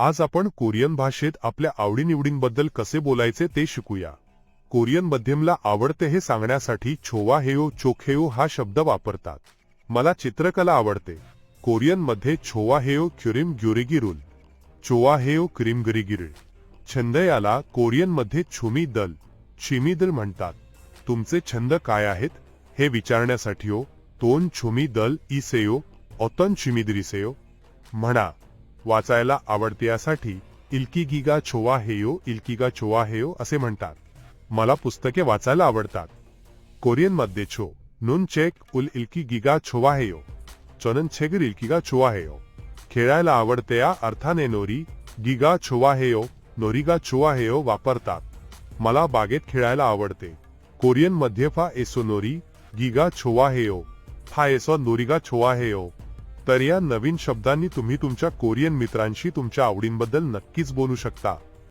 आज आपण कोरियन भाषेत आपल्या आवडीनिवडींबद्दल कसे बोलायचे ते शिकूया. कोरियन मध्यमला आवडते हे सांगण्यासाठी छोवा हेओ चोखेयो हा शब्द वापरतात. मला चित्रकला आवडते. कोरियनमध्ये छोवाहेयो क्युरिम ग्युरिगिरुल चोवाहेयो क्रिम गिरिगिरिल छंद याला कोरियनमध्ये छुमी दल छिमी दल म्हणतात. तुमचे छंद काय आहेत? हे विचारण्यासाठी हो तोन छुमी दल इसेयो ऑतन छिमिदरिसेयो म्हणा वाचायला आवडते यासाठी इल्किगिगा छोवा हेयो इल्किगा छोवा हेयो असे म्हणतात. मला पुस्तके वाचायला आवडतात. कोरियनमध्ये छो नुन चेक उल इल्की गिगा छोवा हेयो चोनन छेगर इल्किगा छोवा हेयो खेळायला आवडते या अर्थाने नोरी गिगा छोवा हेयो नोरिगा छोवा हेयो वापरतात. मला बागेत खेळायला आवडते. कोरियनमध्ये फा एसो नोरी गिगा छोवा हेयो फा एसो नोरिगा छोवा हेयो तर या नवीन शब्दांनी तुम्ही तुमच्या कोरियन मित्रांशी तुमच्या आवडींबद्दल नक्कीच बोलू शकता.